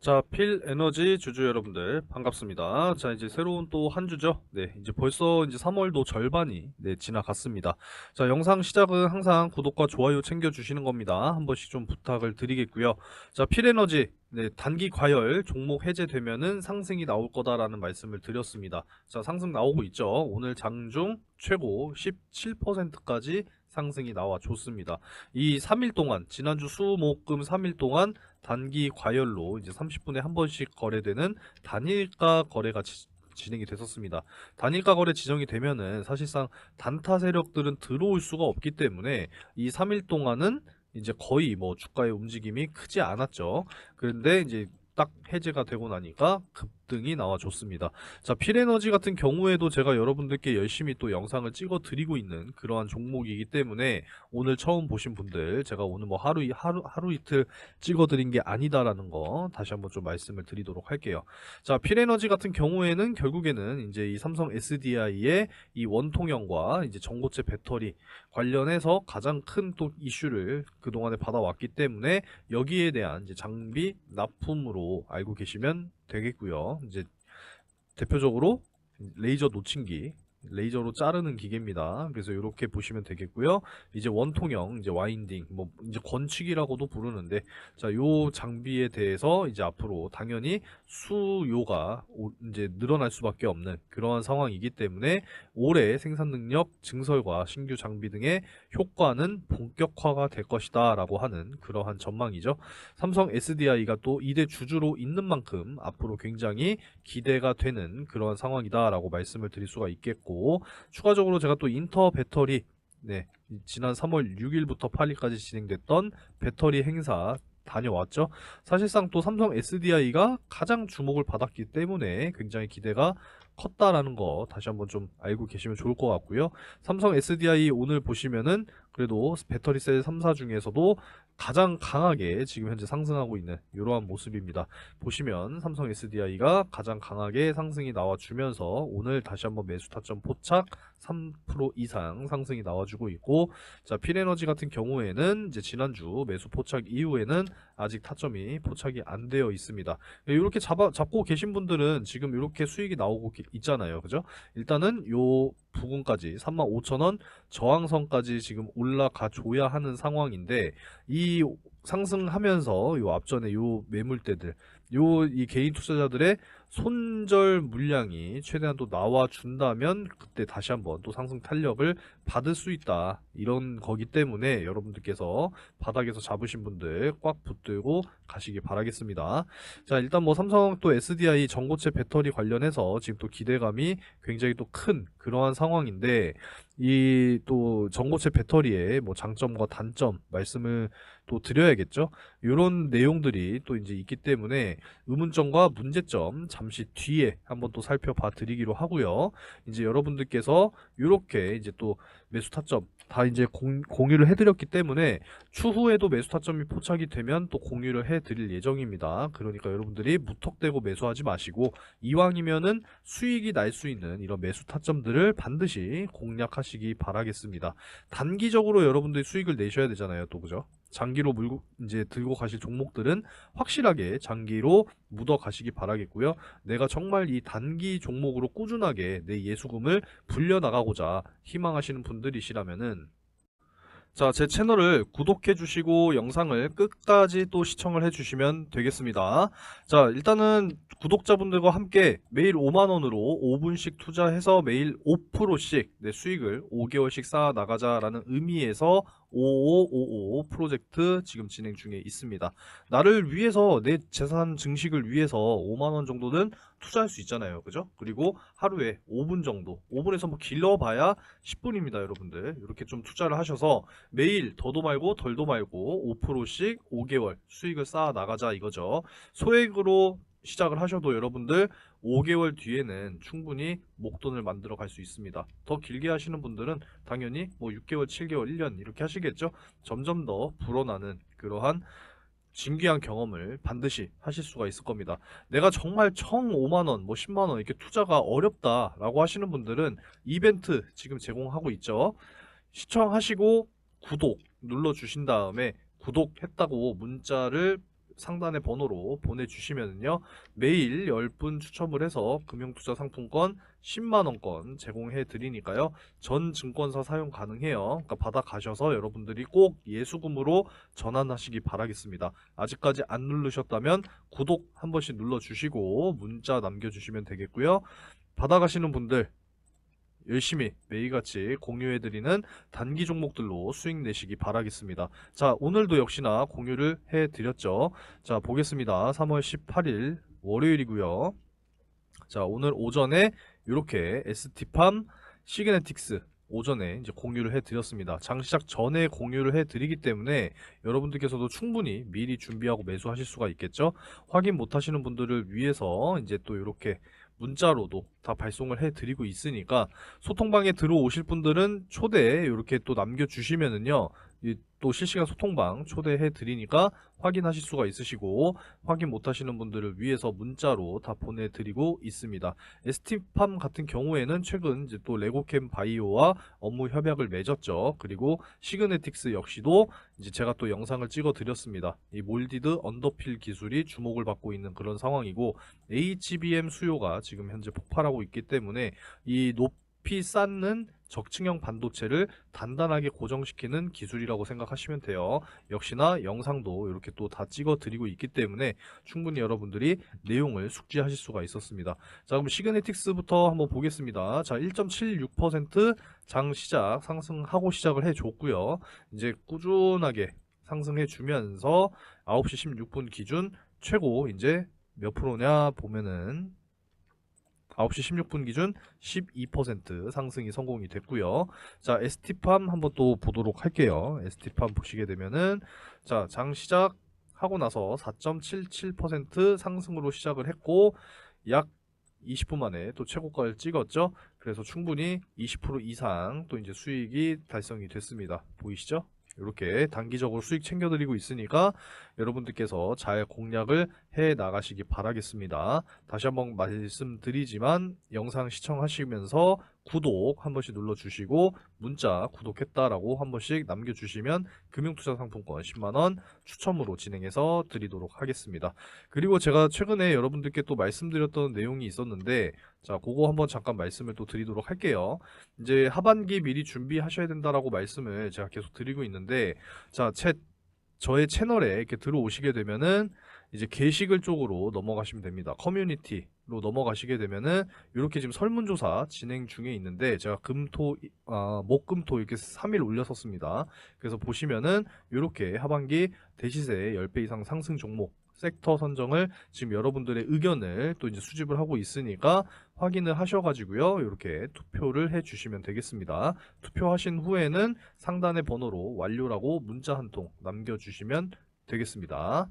자, 필 에너지 주주 여러분들 반갑습니다. 자, 이제 새로운 또 한 주죠. 네, 이제 벌써 이제 3월도 절반이 네, 지나갔습니다. 자, 영상 시작은 항상 구독과 좋아요 챙겨 주시는 겁니다. 한 번씩 좀 부탁을 드리겠고요. 자, 필 에너지 네, 단기 과열 종목 해제되면은 상승이 나올 거다라는 말씀을 드렸습니다. 자, 상승 나오고 있죠. 오늘 장중 최고 17%까지 상승이 나와 줬습니다. 이 3일 동안 지난주 수목금 3일 동안 단기 과열로 이제 30분에 한 번씩 거래되는 단일가 거래가 지- 진행이 됐었습니다. 단일가 거래 지정이 되면은 사실상 단타 세력들은 들어올 수가 없기 때문에 이 3일 동안은 이제 거의 뭐 주가의 움직임이 크지 않았죠. 그런데 이제 딱 해제가 되고 나니까 급 등이 나와줬습니다. 자, 필에너지 같은 경우에도 제가 여러분들께 열심히 또 영상을 찍어 드리고 있는 그러한 종목이기 때문에 오늘 처음 보신 분들 제가 오늘 뭐 하루 이- 하루 하루 이틀 찍어 드린 게 아니다라는 거 다시 한번 좀 말씀을 드리도록 할게요. 자, 필에너지 같은 경우에는 결국에는 이제 이 삼성 SDI의 이 원통형과 이제 전고체 배터리 관련해서 가장 큰 또 이슈를 그동안에 받아왔기 때문에 여기에 대한 이제 장비 납품으로 알고 계시면 되겠고요. 이제 대표적으로 레이저 놓친기 레이저로 자르는 기계입니다. 그래서 이렇게 보시면 되겠고요. 이제 원통형, 이제 와인딩, 뭐 이제 건축이라고도 부르는데, 자, 요 장비에 대해서 이제 앞으로 당연히 수요가 오- 이제 늘어날 수밖에 없는 그러한 상황이기 때문에 올해 생산 능력 증설과 신규 장비 등의 효과는 본격화가 될 것이다 라고 하는 그러한 전망이죠. 삼성 SDI가 또 2대 주주로 있는 만큼 앞으로 굉장히 기대가 되는 그러한 상황이다 라고 말씀을 드릴 수가 있겠고 추가적으로 제가 또 인터 배터리 네, 지난 3월 6일부터 8일까지 진행됐던 배터리 행사 다녀왔죠. 사실상 또 삼성 SDI가 가장 주목을 받았기 때문에 굉장히 기대가 컸다라는 거 다시 한번 좀 알고 계시면 좋을 것 같고요. 삼성 SDI 오늘 보시면은 그래도 배터리 셀 3사 중에서도 가장 강하게 지금 현재 상승하고 있는 이러한 모습입니다. 보시면 삼성 SDI가 가장 강하게 상승이 나와주면서 오늘 다시 한번 매수 타점 포착 3% 이상 상승이 나와주고 있고 자 필에너지 같은 경우에는 이제 지난주 매수 포착 이후에는 아직 타점이 포착이 안 되어 있습니다. 이렇게 잡아 잡고 계신 분들은 지금 이렇게 수익이 나오고 기- 있잖아요, 그죠? 일단은 요 부근까지 35,000원 저항선까지 지금 올라가 줘야 하는 상황인데 이 상승하면서 요 앞전에 요 매물대들 요 이 개인 투자자들의 손절 물량이 최대한 또 나와 준다면 그때 다시 한번 또 상승 탄력을 받을 수 있다 이런 거기 때문에 여러분들께서 바닥에서 잡으신 분들 꽉 붙들고 가시기 바라겠습니다. 자 일단 뭐 삼성 또 SDI 전고체 배터리 관련해서 지금 또 기대감이 굉장히 또 큰 그러한 상황인데 이 또 전고체 배터리의 뭐 장점과 단점 말씀을 또 드려야겠죠. 이런 내용들이 또 이제 있기 때문에 의문점과 문제점 잠시 뒤에 한번 또 살펴봐 드리기로 하고요. 이제 여러분들께서 이렇게 이제 또 매수 타점 다 이제 공, 공유를 해드렸기 때문에 추후에도 매수 타점이 포착이 되면 또 공유를 해드릴 예정입니다. 그러니까 여러분들이 무턱대고 매수하지 마시고 이왕이면은 수익이 날 수 있는 이런 매수 타점들을 반드시 공략하시기 바라겠습니다. 단기적으로 여러분들이 수익을 내셔야 되잖아요, 또 그죠? 장기로 물고 이제 들고 가실 종목들은 확실하게 장기로 묻어 가시기 바라겠고요. 내가 정말 이 단기 종목으로 꾸준하게 내 예수금을 불려 나가고자 희망하시는 분들이시라면은 자, 제 채널을 구독해 주시고 영상을 끝까지 또 시청을 해 주시면 되겠습니다. 자, 일단은 구독자분들과 함께 매일 5만 원으로 5분씩 투자해서 매일 5%씩 내 수익을 5개월씩 쌓아 나가자라는 의미에서 5555 프로젝트 지금 진행 중에 있습니다. 나를 위해서 내 재산 증식을 위해서 5만 원 정도는 투자할 수 있잖아요. 그죠? 그리고 하루에 5분 정도, 5분에서 뭐 길러봐야 10분입니다, 여러분들. 이렇게 좀 투자를 하셔서 매일 더도 말고 덜도 말고 5%씩 5개월 수익을 쌓아 나가자 이거죠. 소액으로 시작을 하셔도 여러분들 5개월 뒤에는 충분히 목돈을 만들어 갈 수 있습니다. 더 길게 하시는 분들은 당연히 뭐 6개월, 7개월, 1년 이렇게 하시겠죠. 점점 더 불어나는 그러한 진귀한 경험을 반드시 하실 수가 있을 겁니다. 내가 정말 청 5만 원, 뭐 10만 원 이렇게 투자가 어렵다라고 하시는 분들은 이벤트 지금 제공하고 있죠. 시청하시고 구독 눌러 주신 다음에 구독했다고 문자를 상단의 번호로 보내주시면요. 매일 10분 추첨을 해서 금융투자 상품권 10만원권 제공해 드리니까요. 전 증권사 사용 가능해요. 그러니까 받아가셔서 여러분들이 꼭 예수금으로 전환하시기 바라겠습니다. 아직까지 안 누르셨다면 구독 한 번씩 눌러주시고 문자 남겨주시면 되겠고요. 받아가시는 분들 열심히 매일같이 공유해드리는 단기 종목들로 수익 내시기 바라겠습니다. 자, 오늘도 역시나 공유를 해드렸죠. 자, 보겠습니다. 3월 18일 월요일이고요. 자, 오늘 오전에 이렇게 ST팜 시그네틱스 오전에 이제 공유를 해드렸습니다. 장 시작 전에 공유를 해드리기 때문에 여러분들께서도 충분히 미리 준비하고 매수하실 수가 있겠죠. 확인 못하시는 분들을 위해서 이제 또 이렇게 문자로도 다 발송을 해드리고 있으니까 소통방에 들어오실 분들은 초대 이렇게 또 남겨주시면은요 이 또 실시간 소통방 초대해 드리니까 확인하실 수가 있으시고 확인 못하시는 분들을 위해서 문자로 다 보내드리고 있습니다. ST팜 같은 경우에는 최근 이제 또 레고캠 바이오와 업무 협약을 맺었죠. 그리고 시그네틱스 역시도 이제 제가 또 영상을 찍어 드렸습니다. 이 몰디드 언더필 기술이 주목을 받고 있는 그런 상황이고 HBM 수요가 지금 현재 폭발하고 있기 때문에 이 높이 쌓는 적층형 반도체를 단단하게 고정시키는 기술이라고 생각하시면 돼요. 역시나 영상도 이렇게 또 다 찍어 드리고 있기 때문에 충분히 여러분들이 내용을 숙지하실 수가 있었습니다. 자, 그럼 시그네틱스부터 한번 보겠습니다. 자, 1.76%장 시작 상승하고 시작을 해 줬고요. 이제 꾸준하게 상승해 주면서 9시 16분 기준 최고 이제 몇 프로냐 보면은 9시 16분 기준 12% 상승이 성공이 됐고요. 자, ST팜 한번 또 보도록 할게요. ST팜 보시게 되면은 자, 장 시작 하고 나서 4.77% 상승으로 시작을 했고 약 20분 만에 또 최고가를 찍었죠. 그래서 충분히 20% 이상 또 이제 수익이 달성이 됐습니다. 보이시죠? 이렇게 단기적으로 수익 챙겨드리고 있으니까 여러분들께서 잘 공략을 해 나가시기 바라겠습니다. 다시 한번 말씀드리지만 영상 시청하시면서 구독 한 번씩 눌러주시고 문자 구독했다라고 한 번씩 남겨주시면 금융투자 상품권 10만원 추첨으로 진행해서 드리도록 하겠습니다. 그리고 제가 최근에 여러분들께 또 말씀드렸던 내용이 있었는데 자 그거 한번 잠깐 말씀을 또 드리도록 할게요. 이제 하반기 미리 준비하셔야 된다라고 말씀을 제가 계속 드리고 있는데 자 채, 저의 채널에 이렇게 들어오시게 되면은 이제 게시글 쪽으로 넘어가시면 됩니다. 커뮤니티 로 넘어가시게 되면은 이렇게 지금 설문조사 진행 중에 있는데 제가 금토 아, 목금토 이렇게 3일 올렸었습니다. 그래서 보시면은 이렇게 하반기 대시세 10배 이상 상승 종목 섹터 선정을 지금 여러분들의 의견을 또 이제 수집을 하고 있으니까 확인을 하셔가지고요. 이렇게 투표를 해주시면 되겠습니다. 투표하신 후에는 상단의 번호로 완료라고 문자 한 통 남겨주시면 되겠습니다.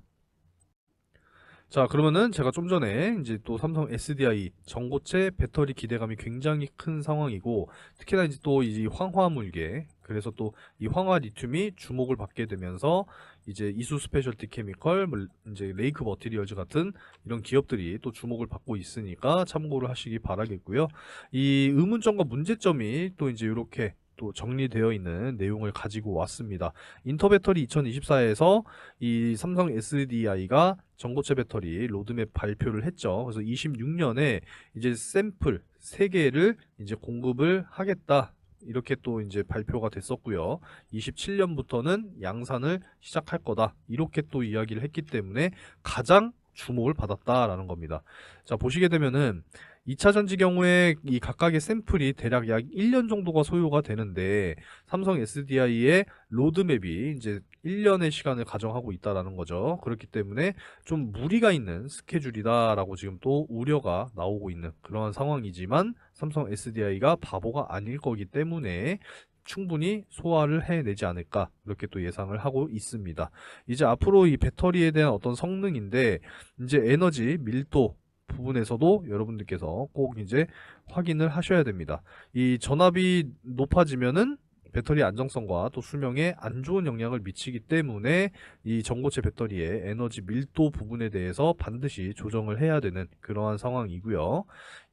자, 그러면은 제가 좀 전에 이제 또 삼성 SDI 전고체 배터리 기대감이 굉장히 큰 상황이고 특히나 이제 또 이 황화물계 그래서 또 이 황화 리튬이 주목을 받게 되면서 이제 이수 스페셜티 케미컬, 뭐 이제 레이크 머티리얼즈 같은 이런 기업들이 또 주목을 받고 있으니까 참고를 하시기 바라겠고요. 이 의문점과 문제점이 또 이제 이렇게 또 정리되어 있는 내용을 가지고 왔습니다. 인터배터리 2024에서 이 삼성 SDI가 전고체 배터리 로드맵 발표를 했죠. 그래서 26년에 이제 샘플 3개를 이제 공급을 하겠다. 이렇게 또 이제 발표가 됐었고요. 27년부터는 양산을 시작할 거다. 이렇게 또 이야기를 했기 때문에 가장 주목을 받았다라는 겁니다. 자, 보시게 되면은 2차 전지 경우에 이 각각의 샘플이 대략 약 1년 정도가 소요가 되는데 삼성 SDI의 로드맵이 이제 1년의 시간을 가정하고 있다라는 거죠. 그렇기 때문에 좀 무리가 있는 스케줄이다라고 지금 또 우려가 나오고 있는 그러한 상황이지만 삼성 SDI가 바보가 아닐 거기 때문에 충분히 소화를 해내지 않을까 이렇게 또 예상을 하고 있습니다. 이제 앞으로 이 배터리에 대한 어떤 성능인데 이제 에너지 밀도 부분에서도 여러분들께서 꼭 이제 확인을 하셔야 됩니다. 이 전압이 높아지면은 배터리 안정성과 또 수명에 안 좋은 영향을 미치기 때문에 이 전고체 배터리의 에너지 밀도 부분에 대해서 반드시 조정을 해야 되는 그러한 상황이고요.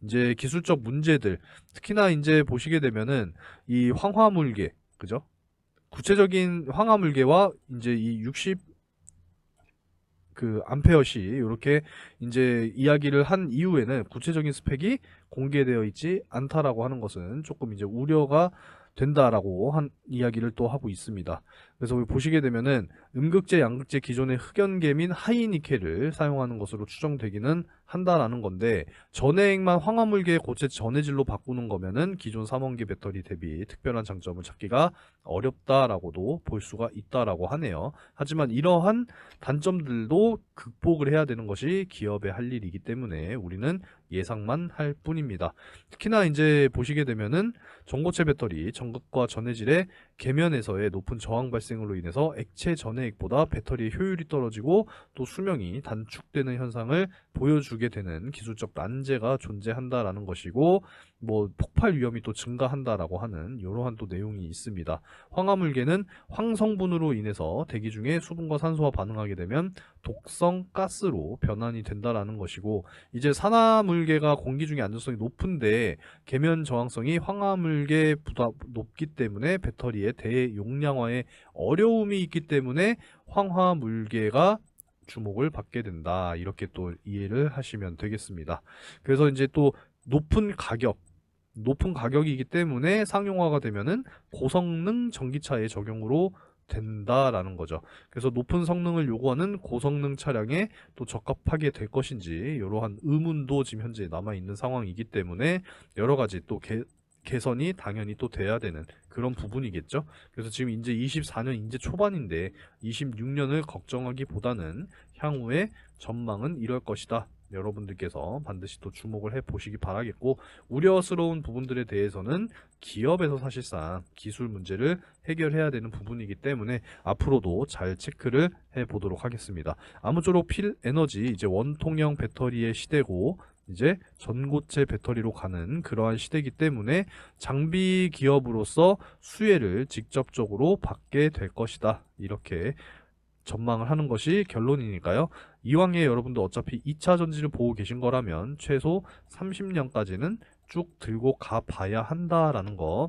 이제 기술적 문제들 특히나 이제 보시게 되면은 이 황화물계 그죠? 구체적인 황화물계와 이제 이 60 그 암페어시 이렇게 이제 이야기를 한 이후에는 구체적인 스펙이 공개되어 있지 않다라고 하는 것은 조금 이제 우려가 된다라고 한 이야기를 또 하고 있습니다. 그래서 보시게 되면은 음극재, 양극재 기존의 흑연계민 하이니켈을 사용하는 것으로 추정되기는 한다라는 건데 전해액만 황화물계 고체 전해질로 바꾸는 거면은 기존 3원기 배터리 대비 특별한 장점을 찾기가 어렵다라고도 볼 수가 있다라고 하네요. 하지만 이러한 단점들도 극복을 해야 되는 것이 기업의 할 일이기 때문에 우리는 예상만 할 뿐입니다. 특히나 이제 보시게 되면은 전고체 배터리 전극과 전해질의 계면에서의 높은 저항 발생으로 인해서 액체 전해액보다 배터리의 효율이 떨어지고 또 수명이 단축되는 현상을 보여주게 되는 기술적 난제가 존재한다라는 것이고 뭐 폭발 위험이 또 증가한다라고 하는 이러한 또 내용이 있습니다. 황화물계는 황성분으로 인해서 대기 중에 수분과 산소와 반응하게 되면 독성 가스로 변환이 된다라는 것이고 이제 산화물계가 공기 중에 안전성이 높은데 계면 저항성이 황화물계 보다 높기 때문에 배터리의 대용량화에 어려움이 있기 때문에 황화물계가 주목을 받게 된다. 이렇게 또 이해를 하시면 되겠습니다. 그래서 이제 또 높은 가격, 높은 가격이기 때문에 상용화가 되면은 고성능 전기차의 적용으로 된다라는 거죠. 그래서 높은 성능을 요구하는 고성능 차량에 또 적합하게 될 것인지 이러한 의문도 지금 현재 남아 있는 상황이기 때문에 여러 가지 또 개, 개선이 당연히 또 돼야 되는 그런 부분이겠죠. 그래서 지금 이제 24년 이제 초반인데 26년을 걱정하기보다는 향후의 전망은 이럴 것이다. 여러분들께서 반드시 또 주목을 해 보시기 바라겠고 우려스러운 부분들에 대해서는 기업에서 사실상 기술 문제를 해결해야 되는 부분이기 때문에 앞으로도 잘 체크를 해 보도록 하겠습니다. 아무쪼록 필 에너지 이제 원통형 배터리의 시대고 이제 전고체 배터리로 가는 그러한 시대이기 때문에 장비 기업으로서 수혜를 직접적으로 받게 될 것이다. 이렇게 전망을 하는 것이 결론이니까요. 이왕에 여러분도 어차피 2차 전지를 보고 계신 거라면 최소 30년까지는 쭉 들고 가 봐야 한다라는 거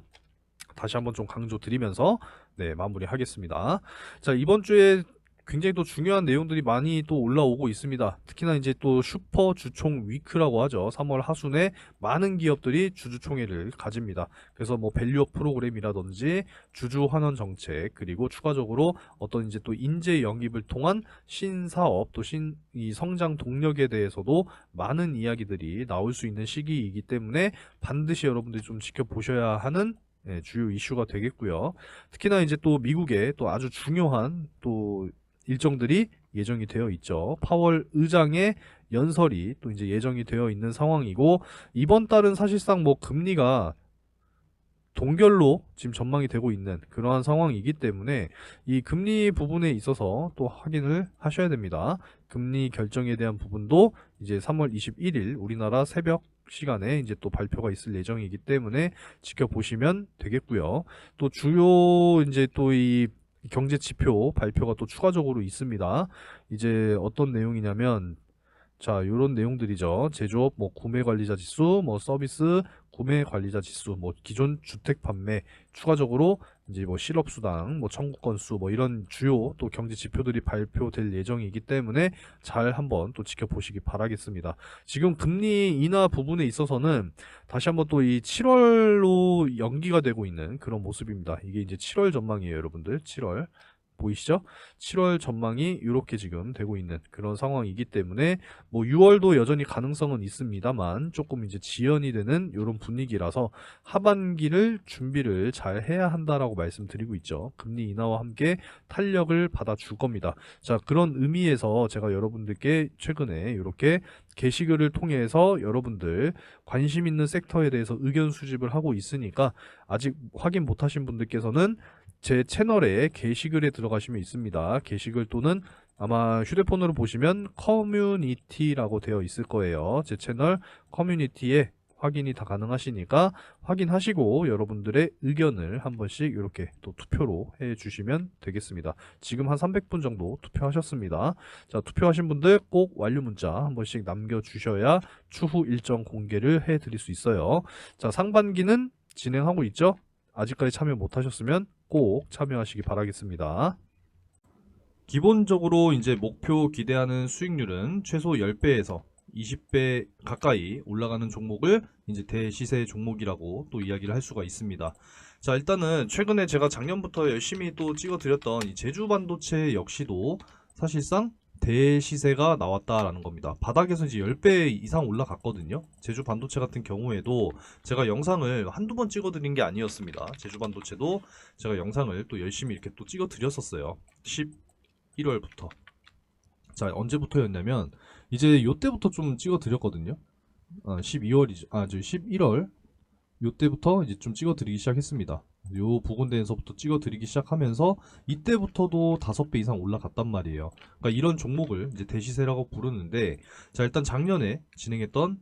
다시 한번 좀 강조 드리면서 네, 마무리하겠습니다. 자, 이번 주에 굉장히 또 중요한 내용들이 많이 또 올라오고 있습니다. 특히나 이제 또 슈퍼 주총 위크라고 하죠. 3월 하순에 많은 기업들이 주주총회를 가집니다. 그래서 뭐 밸류업 프로그램이라든지 주주 환원 정책 그리고 추가적으로 어떤 이제 또 인재 영입을 통한 신사업 또 신 이 성장 동력에 대해서도 많은 이야기들이 나올 수 있는 시기이기 때문에 반드시 여러분들이 좀 지켜보셔야 하는 예, 주요 이슈가 되겠고요. 특히나 이제 또 미국의 또 아주 중요한 또 일정들이 예정이 되어 있죠. 파월 의장의 연설이 또 이제 예정이 되어 있는 상황이고 이번 달은 사실상 뭐 금리가 동결로 지금 전망이 되고 있는 그러한 상황이기 때문에 이 금리 부분에 있어서 또 확인을 하셔야 됩니다. 금리 결정에 대한 부분도 이제 3월 21일 우리나라 새벽 시간에 이제 또 발표가 있을 예정이기 때문에 지켜보시면 되겠고요. 또 주요 이제 또이 경제 지표 발표가 또 추가적으로 있습니다. 이제 어떤 내용이냐면 자, 요런 내용들이죠. 제조업, 뭐, 구매 관리자 지수, 뭐, 서비스, 구매 관리자 지수, 뭐, 기존 주택 판매, 추가적으로 이제 뭐, 실업수당, 뭐, 청구 건수, 뭐, 이런 주요 또 경제 지표들이 발표될 예정이기 때문에 잘 한번 또 지켜보시기 바라겠습니다. 지금 금리 인하 부분에 있어서는 다시 한번 또 이 7월로 연기가 되고 있는 그런 모습입니다. 이게 이제 7월 전망이에요, 여러분들. 7월. 보이시죠? 7월 전망이 이렇게 지금 되고 있는 그런 상황이기 때문에 뭐 6월도 여전히 가능성은 있습니다만 조금 이제 지연이 되는 이런 분위기라서 하반기를 준비를 잘 해야 한다라고 말씀드리고 있죠. 금리 인하와 함께 탄력을 받아 줄 겁니다. 자, 그런 의미에서 제가 여러분들께 최근에 이렇게 게시글을 통해서 여러분들 관심 있는 섹터에 대해서 의견 수집을 하고 있으니까 아직 확인 못하신 분들께서는 제 채널에 게시글에 들어가시면 있습니다. 게시글 또는 아마 휴대폰으로 보시면 커뮤니티라고 되어 있을 거예요. 제 채널 커뮤니티에 확인이 다 가능하시니까 확인하시고 여러분들의 의견을 한 번씩 이렇게 또 투표로 해 주시면 되겠습니다. 지금 한 300분 정도 투표하셨습니다. 자, 투표하신 분들 꼭 완료 문자 한 번씩 남겨 주셔야 추후 일정 공개를 해 드릴 수 있어요. 자, 상반기는 진행하고 있죠? 아직까지 참여 못 하셨으면 꼭 참여하시기 바라겠습니다. 기본적으로 이제 목표 기대하는 수익률은 최소 10배에서 20배 가까이 올라가는 종목을 이제 대시세 종목이라고 또 이야기를 할 수가 있습니다. 자, 일단은 최근에 제가 작년부터 열심히 또 찍어 드렸던 이 제주 반도체 역시도 사실상 대시세가 나왔다라는 겁니다. 바닥에서 이제 10배 이상 올라갔거든요. 제주 반도체 같은 경우에도 제가 영상을 한두 번 찍어드린 게 아니었습니다. 제주 반도체도 제가 영상을 또 열심히 이렇게 또 찍어드렸었어요. 11월부터. 자, 언제부터였냐면, 이제 요때부터 좀 찍어드렸거든요. 아, 12월이죠. 아, 저 11월. 요때부터 이제 좀 찍어드리기 시작했습니다. 요 부근대에서부터 찍어드리기 시작하면서 이때부터도 다섯 배 이상 올라갔단 말이에요. 그러니까 이런 종목을 이제 대시세라고 부르는데 자 일단 작년에 진행했던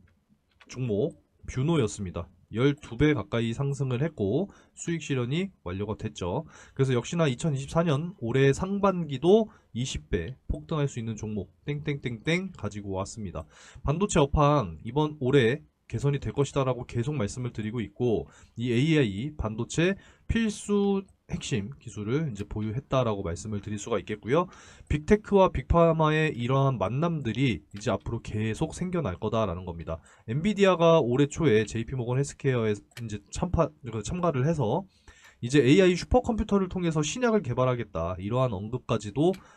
종목 뷰노였습니다. 12배 가까이 상승을 했고 수익 실현이 완료가 됐죠. 그래서 역시나 2024년 올해 상반기도 20배 폭등할 수 있는 종목 땡땡땡땡 가지고 왔습니다. 반도체 업황 이번 올해 개선이 될 것이다라고 계속 말씀을 드리고 있고 이 AI 반도체 필수 핵심 기술을 이제 보유했다라고 말씀을 드릴 수가 있겠고요. 빅테크와 빅파마의 이러한 만남들이 이제 앞으로 계속 생겨날 거다라는 겁니다. 엔비디아가 올해 초에 JP모건 헬스케어에 이제 참파, 그 참가를 해서 이제 AI 슈퍼컴퓨터를 통해서 신약을 개발하겠다 이러한 언급까지도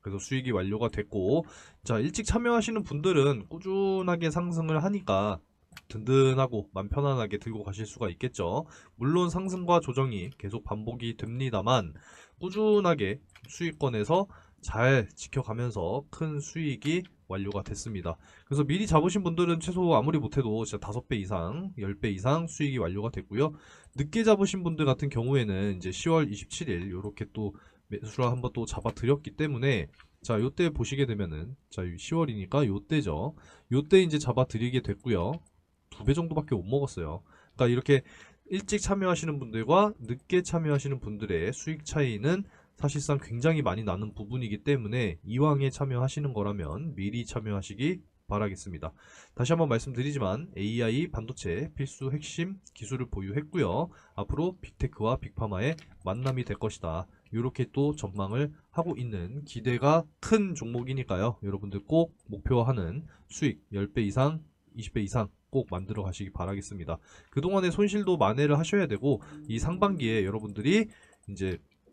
그래서 수익이 완료가 됐고 자 일찍 참여하시는 분들은 꾸준하게 상승을 하니까 든든하고 맘 편안하게 들고 가실 수가 있겠죠. 물론 상승과 조정이 계속 반복이 됩니다만 꾸준하게 수익권에서 잘 지켜가면서 큰 수익이 완료가 됐습니다. 그래서 미리 잡으신 분들은 최소 아무리 못해도 진짜 5배 이상, 10배 이상 수익이 완료가 됐고요. 늦게 잡으신 분들 같은 경우에는 이제 10월 27일 이렇게 또 매수를 한번 또 잡아 드렸기 때문에 자 요때 보시게 되면은 자 10월이니까 요때죠. 요때 이제 잡아 드리게 됐고요. 두 배 정도밖에 못 먹었어요. 그러니까 이렇게 일찍 참여하시는 분들과 늦게 참여하시는 분들의 수익 차이는 사실상 굉장히 많이 나는 부분이기 때문에 이왕에 참여하시는 거라면 미리 참여하시기 바라겠습니다. 다시 한번 말씀드리지만 AI 반도체 필수 핵심 기술을 보유했고요. 앞으로 빅테크와 빅파마의 만남이 될 것이다. 이렇게 또 전망을 하고 있는 기대가 큰 종목이니까요. 여러분들 꼭 목표하는 수익 10배 이상, 20배 이상 꼭 만들어 가시기 바라겠습니다. 그동안의 손실도 만회를 하셔야 되고 이 상반기에 여러분들이 이제